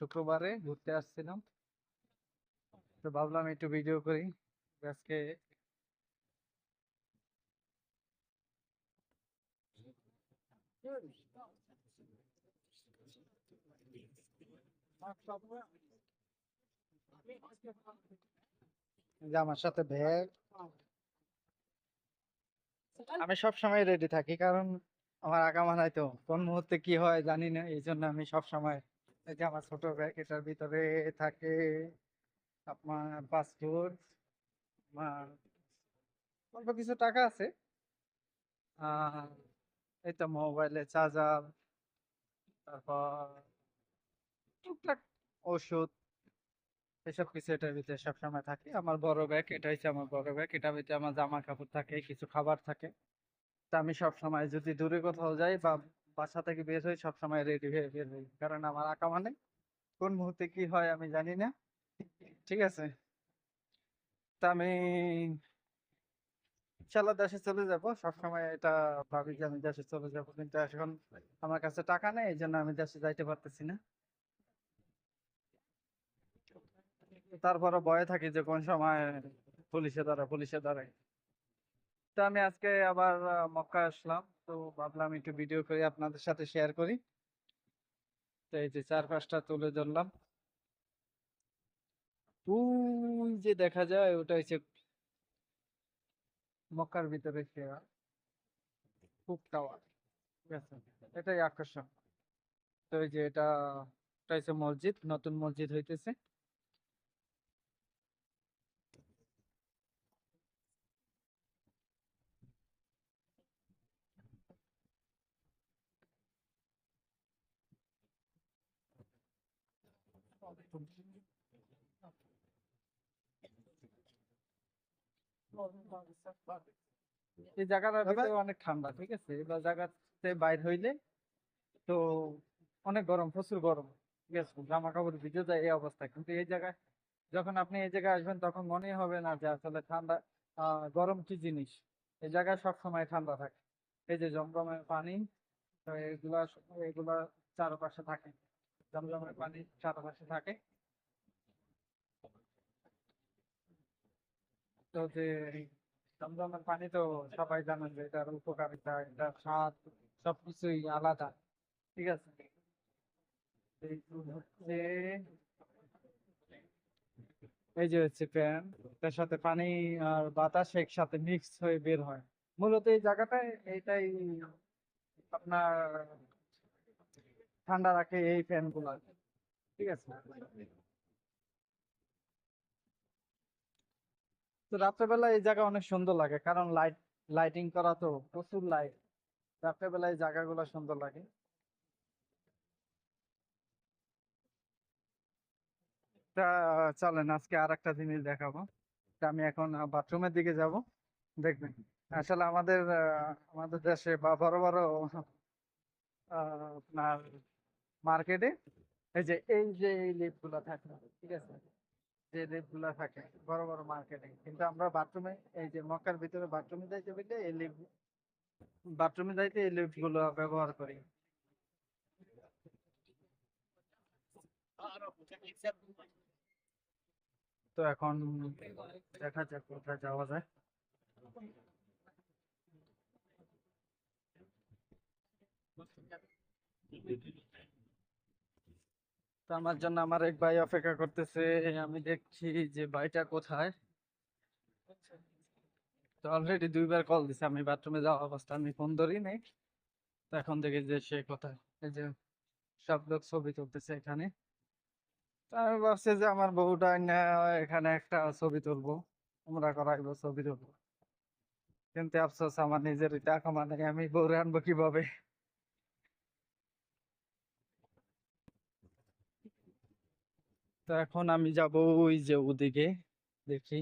শুক্রবারে ঘুরতে আসছিলাম। তো ভাবলাম একটু ভিডিও করি। আজকে আমার সাথে ব্যাগ আমি সব সময় রেডি থাকি, কারণ আমার আগামা নাই তো। কোন মুহূর্তে কি হয় জানি না এই জন্য আমি সব সময় এই যে আমার ছোট ব্যাগ এটার ভিতরে থাকে আপনার পাসপোর্ট আমার অল্প কিছু টাকা আছে। এই তো মোবাইলে চার্জার, তারপর টুকটাক ওষুধ, এসব কিছু এটার ভিতরে সবসময় থাকে। আমার বড় ব্যাগ, এটা হচ্ছে আমার বড় ব্যাগ, এটার ভিতরে আমার জামা কাপড় থাকে, কিছু খাবার থাকে। আমি সব সময় যদি দূরে কোথাও যাই বা বাসা থেকে বের হই সব সময় রেডি হয়ে বের হই। কারণ আমার আঁকা মানে কোন মুহূর্তে কি হয় আমি জানি না। ঠিক আছে? তা আমি ইনশাল্লাহ দেশে চলে যাব। সবসময় এটা ভাবি যে আমি দেশে চলে যাব। কিন্তু এখন আমার কাছে টাকা নেই, এই জন্য আমি দেশে যাইতে পারতেছি না। তারপরে ভয়ে থাকি যে কোন সময় পুলিশে ধরে পুলিশে ধরে তো আমি আজকে আবার মক্কা আসলাম। তো ভাবলাম একটু ভিডিও করে আপনাদের সাথে শেয়ার করি। তো এই যে চার পাঁচটা তুলে ধরলাম। ওই যে দেখা যায়, ওটা হচ্ছে মক্কার ভিতরে সেরা কুক টাওয়ার। ঠিক আছে? এটাই আকর্ষণ। তো এই যে এটা এটা হচ্ছে মসজিদ, নতুন মসজিদ হইতেছে। এই জায়গাটার ভিতরে অনেক ঠান্ডা ঠিক আছে? এবার জায়গাতে বাইর হইলে তো অনেক গরম প্রচুর গরম ঠিক আছে? জামা কাপড় ভিজে যায় এই অবস্থা। কিন্তু এই জায়গায় যখন আপনি এই জায়গায় আসবেন তখন মনে হবে না যে আসলে ঠান্ডা আহ গরম কি জিনিস? এই জায়গায় সব সময় ঠান্ডা থাকে। এই যে জমজমের পানি তো এগুলা এগুলা চারপাশে থাকে। জমজমের পানি চারপাশে থাকে। তো যে জমজমের পানি তো সবাই জানেন যে এটার উপকারিতা, এটার স্বাদ সবকিছুই আলাদা, ঠিক আছে? এই যে হচ্ছে ফ্যান তার সাথে পানি আর বাতাস একসাথে মিক্স হয়ে বের হয়। মূলত এই জায়গাটায় এইটাই আপনার ঠান্ডা রাখে এই ফ্যানগুলা ঠিক আছে? তো রাত্রেবেলা এই জায়গা অনেক সুন্দর লাগে, কারণ লাইট লাইটিং করা তো প্রচুর লাইট রাত্রেবেলা এই জায়গাগুলো সুন্দর লাগে। চলেন, আজকে আর একটা জিনিস দেখাবো। আমি এখন বাথরুমের দিকে যাব, দেখবেন। আসলে আমাদের আমাদের দেশে বা বড় বড় আপনার মার্কেটে? এই যে এই যে, এই লিফটগুলা থাকে, ঠিক আছে? যে লিফটগুলা থাকে, বড় বড় মার্কেটে। কিন্তু আমরা বাথরুমে, এই যে মক্কার ভিতরে বাথরুমে যাইতে বললে এই লিফট বাথরুমে যাইতে এই লিফটগুলো ব্যবহার করি। তো এখন দেখা যাক কোথায় যাওয়া যায়। তো আমার জন্য আমার এক ভাই অপেক্ষা করতেছে আমি দেখছি যে ভাইটা কোথায়। তো অলরেডি দুইবার কল দিছে, আমি বাথরুমে যাওয়া অবস্থা, আমি ফোন ধরি নাই। তো এখন দেখি যে সে কোথায়, এই যে সব লোক ছবি তুলতেছে এখানে। আমি ভাবছি যে আমার বউটা এখানে একটা ছবি তুলবো আমরা করাইবো, ছবি তুলবো। কিন্তু আফসোস, আমার নিজের টাকা মানে আমি বউরে আনব কীভাবে? তো এখন আমি যাব ওই যে ওদিকে, দেখি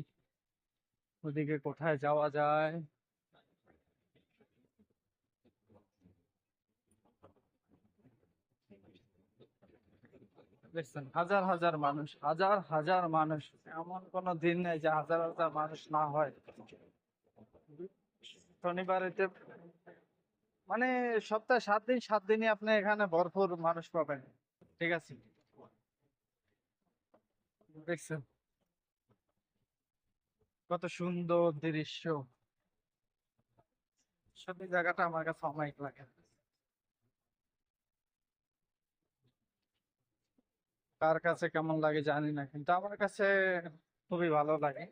ওদিকে কোথায় যাওয়া যায়। হাজার হাজার মানুষ, হাজার হাজার মানুষ, এমন কোনো দিন নেই যে হাজার হাজার মানুষ না হয়। শনিবারেতে মানে সপ্তাহে সাত দিন, সাত দিনই আপনি এখানে ভরপুর মানুষ পাবেন, ঠিক আছে? দেখছেন? কত সুন্দর দৃশ্য। সত্যি জায়গাটা আমার কাছে অমায়িক লাগে। কার কাছে কেমন লাগে জানি না, কিন্তু আমার কাছে খুবই ভালো লাগে।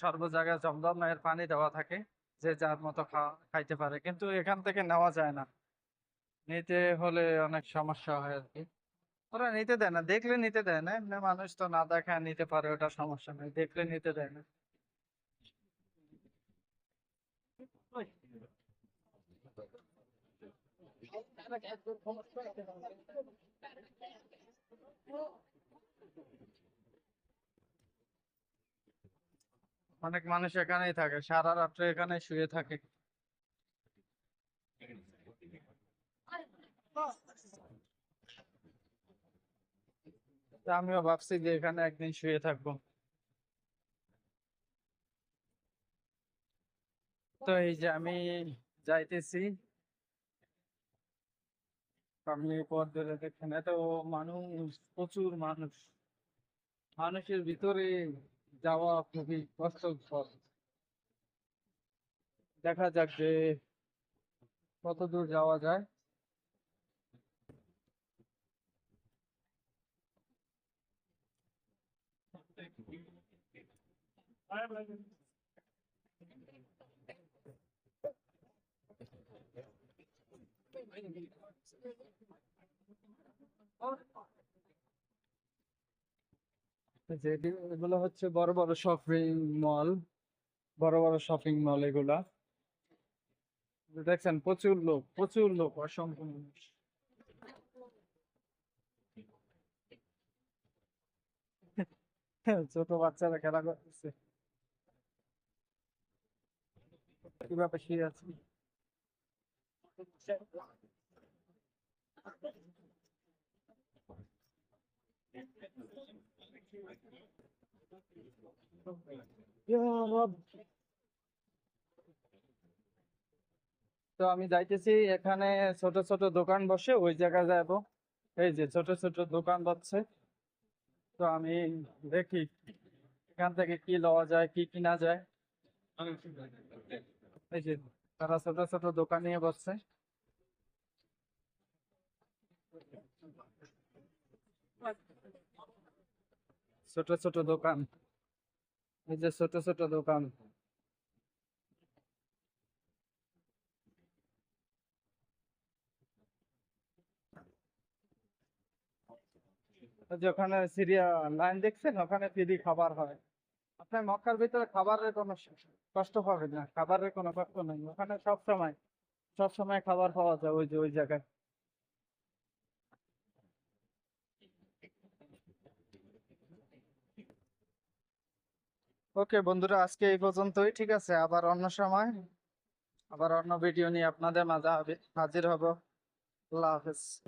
সর্ব জায়গায় জমজমের পানি দেওয়া থাকে, যে যার মতো খাইতে পারে। কিন্তু এখান থেকে নেওয়া যায় না। নিতে হলে অনেক সমস্যা হয় আর কি। ওরা নিতে দেয় না, দেখলে নিতে দেয় না, এমনি মানুষ তো না দেখায় নিতে পারে, ওটা সমস্যা নেই, দেখলে নিতে দেয় না। অনেক মানুষ এখানেই থাকে, সারা রাত্রে এখানে শুয়ে থাকে। আমিও ভাবছি যে এখানে একদিন শুয়ে থাকব। তো এই যে আমি যাইতেছি। আপনি পথ ধরে দেখছেন এত মানুষ, প্রচুর মানুষ। মানুষের ভিতরে যাওয়া খুবই কষ্টকর। দেখা যাক যে কত দূর যাওয়া যায়। এগুলো হচ্ছে বড় বড় শপিং মল বড় বড় শপিং মল এগুলা। দেখছেন, প্রচুর লোক প্রচুর লোক, অসংখ্য মানুষ। ছোট বাচ্চারা খেলা করতেছে। কীভাবে শুয়ে আছে। তো আমি যাইতেছি এখানে ছোট ছোট দোকান বসে, ওই জায়গায় যাব। এই যে ছোট ছোট দোকান বসছে। তো আমি দেখি এখান থেকে কি লওয়া যায়, কি কিনা যায়। তারা ছোট ছোট দোকান নিয়ে বসছে। ছোট ছোট দোকান। এই যে ছোট ছোট দোকান। যে ওখানে সিরিয়া লাইন দেখছেন? ওখানে ফ্রি খাবার হয়। আপনার মক্কার ভিতরে খাবারের কোনো কষ্ট পাবেন না, খাবারের কোনো কষ্ট নেই। ওখানে সব সময় সব সময় খাবার পাওয়া যায় ওই যে, ওই জায়গায়। ওকে বন্ধুরা, আজকে এই পর্যন্তই, ঠিক আছে? আবার অন্য সময়, আবার অন্য ভিডিও নিয়ে আপনাদের মাঝে হাবি- হাজির হব। আল্লাহ হাফেজ।